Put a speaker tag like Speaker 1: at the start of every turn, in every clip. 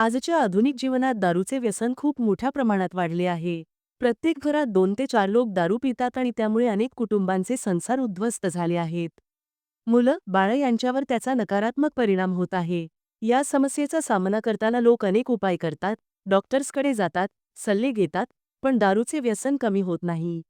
Speaker 1: आजच्या आधुनिक जीवनात दारूचे व्यसन खूप मोठ्या प्रमाणात वाढले आहे. प्रत्येक घरात दोन ते चार लोक दारू पितात आणि त्यामुळे अनेक कुटुंबांचे संसार उद्ध्वस्त झाले आहेत. मुलं बाळ यांच्यावर त्याचा नकारात्मक परिणाम होत आहे. या समस्येचा सामना करताना लोक अनेक उपाय करतात डॉक्टर्सकडे जातात सल्ले घेतात पण दारूचे व्यसन कमी होत नाही.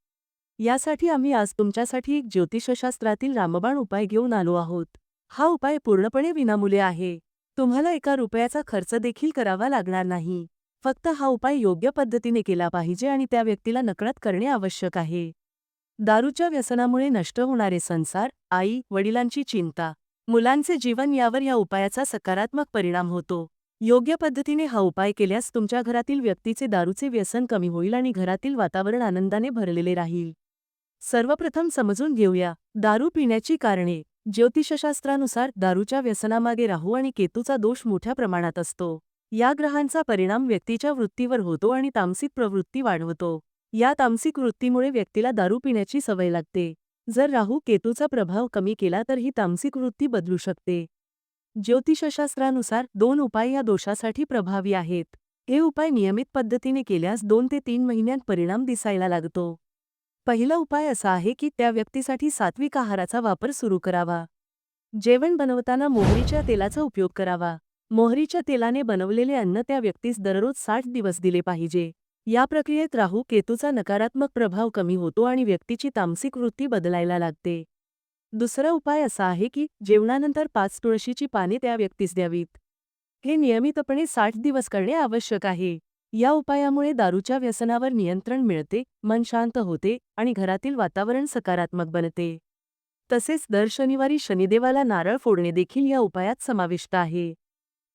Speaker 1: यासाठी आम्ही आज तुमच्यासाठी एक ज्योतिषशास्त्रातील रामबाण उपाय घेऊन आलो आहोत. हा उपाय पूर्णपणे विनामूल्य आहे. तुम्हाला एका रुपयाचा खर्च देखील करावा लागणार नाही. फक्त हा उपाय योग्य पद्धतीने केला पाहिजे आणि त्या व्यक्तीला नकळत करणे आवश्यक आहे. दारूच्या व्यसनामुळे नष्ट होणारे संसार आई वडिलांची चिंता मुलांचे जीवन यावर या उपायाचा सकारात्मक परिणाम होतो. योग्य पद्धतीने हा उपाय केल्यास तुमच्या घरातील व्यक्तीचे दारूचे व्यसन कमी होईल आणि घरातील वातावरण आनंदाने भरलेले राहील. सर्वप्रथम समजून घेऊया दारू पिण्याची कारणे. ज्योतिषशास्त्रानुसार दारूच्या व्यसनामागे राहू आणि केतूचा दोष मोठ्या प्रमाणात असतो. या ग्रहांचा परिणाम व्यक्तीच्या वृत्तीवर होतो आणि तामसिक प्रवृत्ती वाढवतो. या तामसिक वृत्तीमुळे व्यक्तीला दारू पिण्याची सवय लागते. जर राहू केतूचा प्रभाव कमी केला तर ही तामसिक वृत्ती बदलू शकते. ज्योतिषशास्त्रानुसार दोन उपाय या दोषासाठी प्रभावी आहेत. हे उपाय नियमित पद्धतीने केल्यास दोन ते तीन महिन्यांत परिणाम दिसायला लागतो. पहिला उपाय असा आहे की त्या व्यक्तीसाठी सात्विक आहाराचा वापर सुरू करावा. जेवण बनवताना मोहरीच्या तेलाचा उपयोग करावा. मोहरीच्या तेलाने बनवलेले अन्न त्या व्यक्तीस दररोज साठ दिवस दिले पाहिजे. या प्रक्रियेत राहू केतूचा नकारात्मक प्रभाव कमी होतो आणि व्यक्तीची तामसिक वृत्ती बदलायला लागते. दुसरा उपाय असा आहे की जेवणानंतर पाच तुळशीची पाने त्या व्यक्तीस द्यावीत. हे नियमितपणे साठ दिवस करणे आवश्यक आहे. या उपायामुळे दारूच्या व्यसनावर नियंत्रण मिळते मन शांत होते आणि घरातील वातावरण सकारात्मक बनते. तसेच दर शनिवारी शनिदेवाला नारळ फोडणे देखील या उपायात समाविष्ट आहे.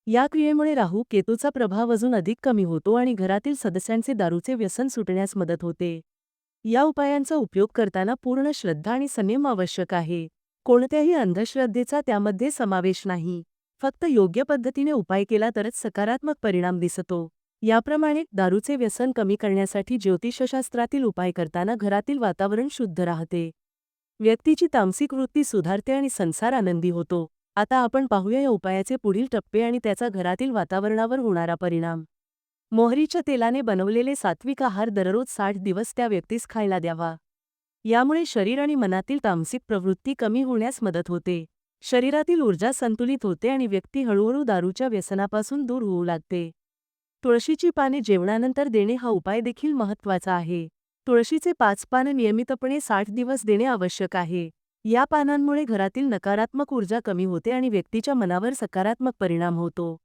Speaker 1: या क्रियेमुळे राहू केतूचा प्रभाव अजून अधिक कमी होतो आणि घरातील सदस्यांचे दारूचे व्यसन सुटण्यास मदत होते. या उपायांचा उपयोग करताना पूर्ण श्रद्धा आणि संयम आवश्यक आहे. कोणत्याही अंधश्रद्धेचा त्यामध्ये समावेश नाही. फक्त योग्य पद्धतीने उपाय केला तरच सकारात्मक परिणाम दिसतो. याप्रमाणे दारूचे व्यसन कमी करण्यासाठी ज्योतिषशास्त्रातील उपाय करताना घरातील वातावरण शुद्ध राहते. व्यक्तीची तामसिक वृत्ती सुधारते आणि संसार आनंदी होतो. आता आपण पाहूया या उपायाचे पुढील टप्पे आणि त्याचा घरातील वातावरणावर होणारा परिणाम. मोहरीच्या तेलाने बनवलेले सात्विक आहार दररोज साठ दिवस त्या व्यक्तीस खायला द्यावा. यामुळे शरीर आणि मनातील तामसिक प्रवृत्ती कमी होण्यास मदत होते. शरीरातील ऊर्जा संतुलित होते आणि व्यक्ती हळूहळू दारूच्या व्यसनापासून दूर होऊ लागते. तुळशीची पाने जेवणानंतर देणे हा उपाय देखील महत्त्वाचा आहे. तुळशीचे पाच पानं नियमितपणे साठ दिवस देणे आवश्यक आहे. या पानांमुळे घरातील नकारात्मक ऊर्जा कमी होते आणि व्यक्तीच्या मनावर सकारात्मक परिणाम होतो.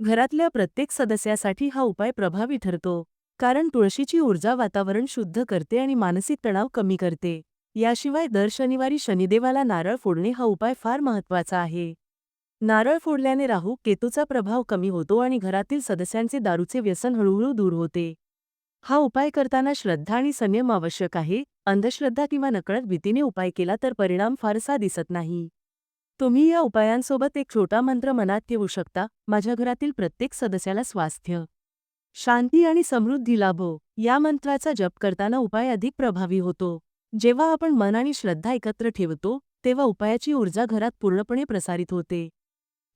Speaker 1: घरातल्या प्रत्येक सदस्यासाठी हा उपाय प्रभावी ठरतो कारण तुळशीची ऊर्जा वातावरण शुद्ध करते आणि मानसिक तणाव कमी करते. याशिवाय दर शनिवारी शनिदेवाला नारळ फोडणे हा उपाय फार महत्त्वाचा आहे. नारळ फोडल्याने राहू केतूचा प्रभाव कमी होतो आणि घरातील सदस्यांचे दारूचे व्यसन हळूहळू दूर होते. हा उपाय करताना श्रद्धा आणि संयम आवश्यक आहे. अंधश्रद्धा किंवा नकळत भीतीने उपाय केला तर परिणाम फारसा दिसत नाही. तुम्ही या उपायांसोबत एक छोटा मंत्र मनात ठेवू शकता. माझ्या घरातील प्रत्येक सदस्याला स्वास्थ्य शांती आणि समृद्धी लाभो. या मंत्राचा जप करताना उपाय अधिक प्रभावी होतो. जेव्हा आपण मन आणि श्रद्धा एकत्र ठेवतो तेव्हा उपायाची ऊर्जा घरात पूर्णपणे प्रसारित होते.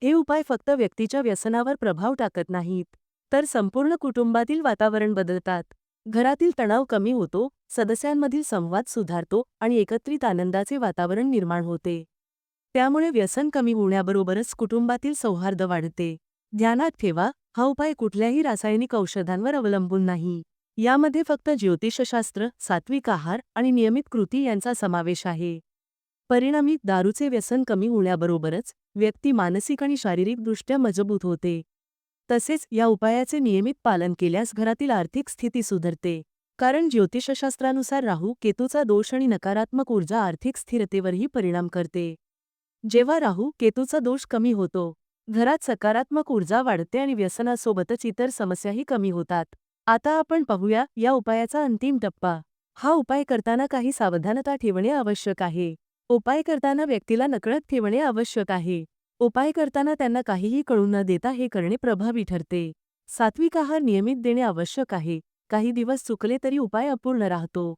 Speaker 1: हे उपाय फक्त व्यक्तीच्या व्यसनावर प्रभाव टाकत नाहीत तर संपूर्ण कुटुंबातील वातावरण बदलतात. घरातील तणाव कमी होतो सदस्यांमधील संवाद सुधारतो आणि एकत्रित आनंदाचे वातावरण निर्माण होते. त्यामुळे व्यसन कमी होण्याबरोबरच कुटुंबातील सौहार्द वाढते. ध्यानात ठेवा हा उपाय कुठल्याही रासायनिक औषधांवर अवलंबून नाही. यामध्ये फक्त ज्योतिषशास्त्र सात्विक आहार आणि नियमित कृती यांचा समावेश आहे. परिणामी दारूचे व्यसन कमी होण्याबरोबरच व्यक्ती मानसिक आणि शारीरिकदृष्ट्या मजबूत होते. तसेच या उपायाचे नियमित पालन केल्यास घरातील आर्थिक स्थिती सुधारते. कारण ज्योतिषशास्त्रानुसार राहू केतूचा दोष आणि नकारात्मक ऊर्जा आर्थिक स्थिरतेवरही परिणाम करते. जेव्हा राहू केतूचा दोष कमी होतो. घरात सकारात्मक ऊर्जा वाढते आणि व्यसनासोबतच इतर समस्याही कमी होतात. आता आपण पाहूया या उपायाचा अंतिम टप्पा. हा उपाय करताना काही सावधानता ठेवणे आवश्यक आहे. उपाय करताना व्यक्तीला नकळत ठेवणे आवश्यक आहे. उपाय करताना त्यांना काहीही कळू न देता हे करणे प्रभावी ठरते. सात्विक आहार नियमित देणे आवश्यक आहे. काही दिवस चुकले तरी उपाय अपूर्ण राहतो.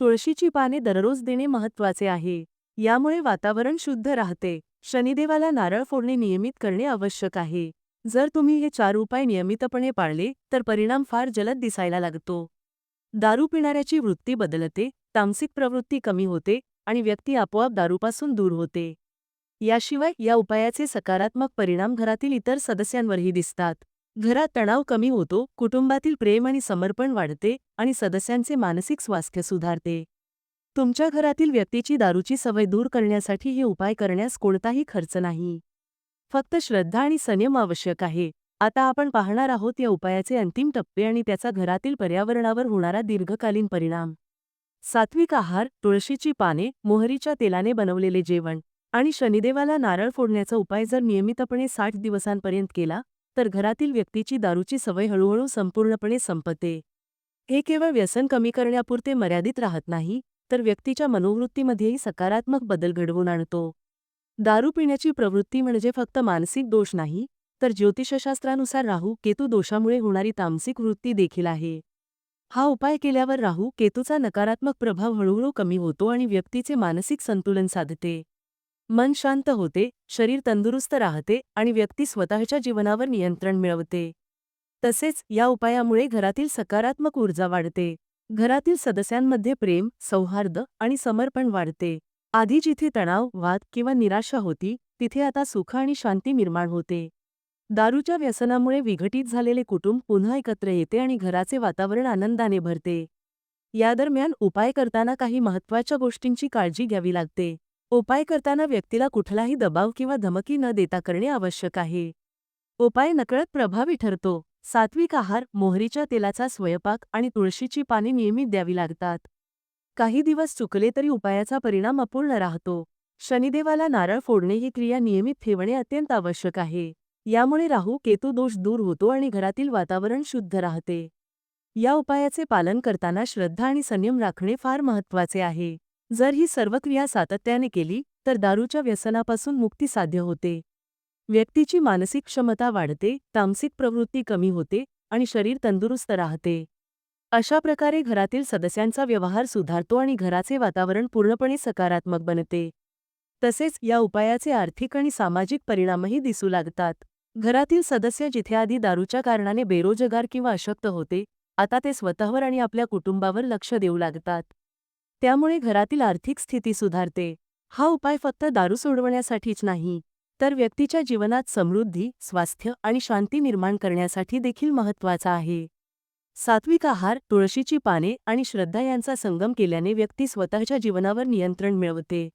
Speaker 1: तुळशीची पाने दररोज देणे महत्त्वाचे आहे. यामुळे वातावरण शुद्ध राहते. शनिदेवाला नारळ फोडणे नियमित करणे आवश्यक आहे. जर तुम्ही हे चार उपाय नियमितपणे पाळले तर परिणाम फार जलद दिसायला लागतो. दारू पिणाऱ्याची वृत्ती बदलते तामसिक प्रवृत्ती कमी होते आणि व्यक्ती आपोआप दारूपासून दूर होते. याशिवाय या उपायाचे सकारात्मक परिणाम घरातील इतर सदस्यांवरही दिसतात. घरात तणाव कमी होतो कुटुंबातील प्रेम आणि समर्पण वाढते आणि सदस्यांचे मानसिक स्वास्थ्य सुधारते. तुमच्या घरातील व्यक्तीची दारूची सवय दूर करण्यासाठी हे उपाय करण्यास कोणताही खर्च नाही. फक्त श्रद्धा आणि संयम आवश्यक आहे. आता आपण पाहणार आहोत या उपायाचे अंतिम टप्पे आणि त्याचा घरातील पर्यावरणावर होणारा दीर्घकालीन परिणाम. सात्विक आहार तुळशीची पाने मोहरीच्या तेलाने बनवलेले जेवण आणि शनिदेवाला नारळ फोडण्याचा उपाय जर नियमितपणे साठ दिवसांपर्यंत केला तर घरातील व्यक्तीची दारूची सवय हळूहळू संपूर्णपणे संपते. हे केवळ व्यसन कमी करण्यापुरते मर्यादित राहत नाही तर व्यक्तीच्या मनोवृत्तीमध्येही सकारात्मक बदल घडवून आणतो. दारू पिण्याची प्रवृत्ती म्हणजे फक्त मानसिक दोष नाही तर ज्योतिषशास्त्रानुसार राहू केतू दोषामुळे होणारी तामसिक वृत्ती देखील आहे. हा उपाय केल्यावर राहू केतूचा नकारात्मक प्रभाव हळूहळू कमी होतो आणि व्यक्तीचे मानसिक संतुलन साधते. मन शांत होते शरीर तंदुरुस्त राहते आणि व्यक्ती स्वतःच्या जीवनावर नियंत्रण मिळवते. तसेच या उपायामुळे घरातील सकारात्मक ऊर्जा वाढते. घरातील सदस्यांमध्ये प्रेम सौहार्द आणि समर्पण वाढते. आधी जिथे तणाव वाद किंवा निराशा होती तिथे आता सुख आणि शांती निर्माण होते. दारूच्या व्यसनामुळे विघटित झालेले कुटुंब पुन्हा एकत्र येते आणि घराचे वातावरण आनंदाने भरते. या दरम्यान उपाय करताना काही महत्त्वाच्या गोष्टींची काळजी घ्यावी लागते. उपाय करताना व्यक्तीला कुठलाही दबाव किंवा धमकी न देता करणे आवश्यक आहे. उपाय नकळत प्रभावी ठरतो. सात्विक आहार मोहरीच्या तेलाचा स्वयंपाक आणि तुळशीची पाने नियमित द्यावी लागतात. काही दिवस चुकले तरी उपायाचा परिणाम अपूर्ण राहतो. शनिदेवाला नारळ फोडणे ही क्रिया नियमित ठेवणे अत्यंत आवश्यक आहे. यामुळे राहू केतू दोष दूर होतो आणि घरातील वातावरण शुद्ध राहते. या उपायाचे पालन करताना श्रद्धा आणि संयम राखणे फार महत्त्वाचे आहे. जर ही सर्व क्रिया सातत्याने केली तर दारूच्या व्यसनापासून मुक्ती साध्य होते. व्यक्तीची मानसिक क्षमता वाढते तामसिक प्रवृत्ती कमी होते आणि शरीर तंदुरुस्त राहते. अशा प्रकारे घरातील सदस्यांचा व्यवहार सुधारतो आणि घराचे वातावरण पूर्णपणे सकारात्मक बनते. तसेच या उपायाचे आर्थिक आणि सामाजिक परिणामही दिसू लागतात. घरातील सदस्य जिथे आधी दारूच्या कारणाने बेरोजगार किंवा अशक्त होते आता ते स्वतःवर आणि आपल्या कुटुंबावर लक्ष देऊ लागतात. त्यामुळे घरातील आर्थिक स्थिती सुधारते. हा उपाय फक्त दारू सोडवण्यासाठीच नाही तर व्यक्तीच्या जीवनात समृद्धी स्वास्थ्य आणि शांती निर्माण करण्यासाठी देखील महत्त्वाचा आहे. सात्विक आहार तुळशीची पाने आणि श्रद्धा यांचा संगम केल्याने व्यक्ती स्वतःच्या जीवनावर नियंत्रण मिळवते.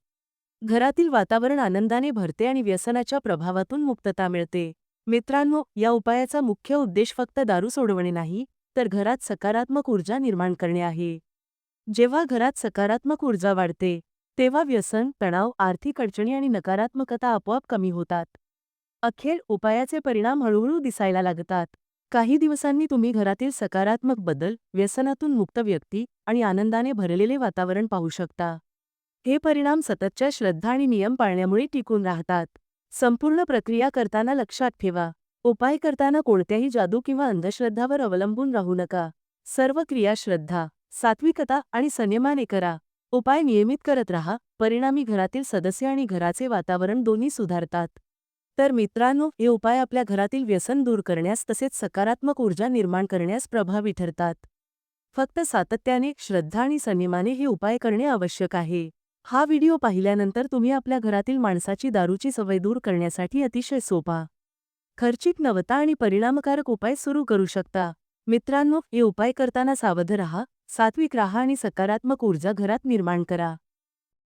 Speaker 1: घरातील वातावरण आनंदाने भरते आणि व्यसनाच्या प्रभावातून मुक्तता मिळते. मित्रांनो या उपायाचा मुख्य उद्देश फक्त दारू सोडवणे नाही तर घरात सकारात्मक ऊर्जा निर्माण करणे आहे. जेव्हा घरात सकारात्मक ऊर्जा वाढते तेव्हा व्यसन तणाव आर्थिक अडचणी आणि नकारात्मकता आपोआप कमी होतात. अखेर उपायाचे परिणाम हळूहळू दिसायला लागतात. काही दिवसांनी तुम्ही घरातील सकारात्मक बदल व्यसनातून मुक्त व्यक्ती आणि आनंदाने भरलेले वातावरण पाहू शकता. हे परिणाम सततच्या श्रद्धा आणि नियम पाळण्यामुळे टिकून राहतात. संपूर्ण प्रक्रिया करताना लक्षात ठेवा. उपाय करताना कोणत्याही जादू किंवा अंधश्रद्धावर अवलंबून राहू नका. सर्व क्रिया श्रद्धा सात्विकता आणि संयमाने करा. उपाय नियमित करत राहा. परिणामी घरातील सदस्य आणि घराचे वातावरण दोन्ही सुधारतात. तर मित्रांनो हे उपाय आपल्या घरातील व्यसन दूर करण्यास तसेच सकारात्मक ऊर्जा निर्माण करण्यास प्रभावी ठरतात. फक्त सातत्याने श्रद्धा आणि संयमाने हे उपाय करणे आवश्यक आहे. हा व्हिडिओ पाहिल्यानंतर तुम्ही आपल्या घरातील माणसाची दारूची सवय दूर करण्यासाठी अतिशय सोपा खर्चिक नवता आणि परिणामकारक उपाय सुरू करू शकता. मित्रांनो हे उपाय करताना सावध रहा सात्विक राहा आणि सकारात्मक ऊर्जा घरात निर्माण करा.